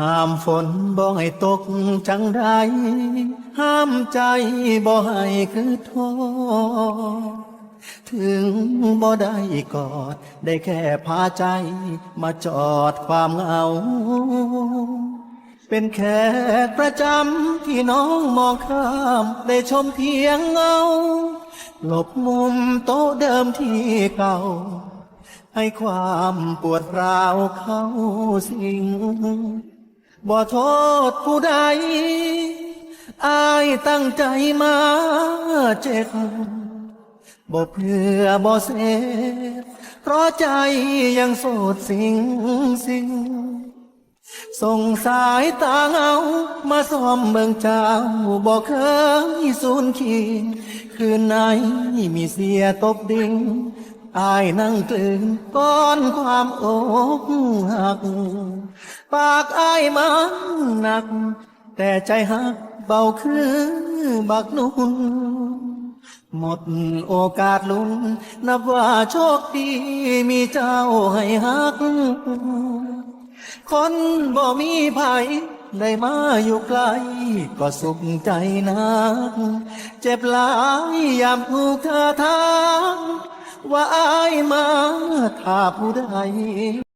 ห้ามฝนบ่ให้ตกจังใดห้ามใจบ่ให้คือท้อถึงบ่ได้กอด ได้แค่พาใจ มาจอดความเหงา เป็นแขกประจำที่น้องมองข้าม ได้ชมเพียงเงา หลบมุมโต๊ะเดิมที่เก่าให้ความปวดร้าวเข้าสิง บ่โทษผู้ใด อายตั้งใจมาเจ็บบ่เพื่อบ่เสพเพราะใจยังโสดสิงสิงส่งสายตาเงา มาซ้อมเบิ่งเจ้าบอกเคยสูญขีดคืนไหนมีเสียตบดิ่ง อายนั่งกลืนก้อนความอกหัก ปากอายมันหนัก แต่ใจหักเบาคือบักนุ่นหมดโอกาสลุ้นนับว่าโชคดีมีเจ้าให้ฮัก คนบ่มีภัยได้มาอยู่ไกล ก็สุขใจนัก เจ็บหลายยามถูกเธอทาง ว่าอายมาถ้าผู้ใด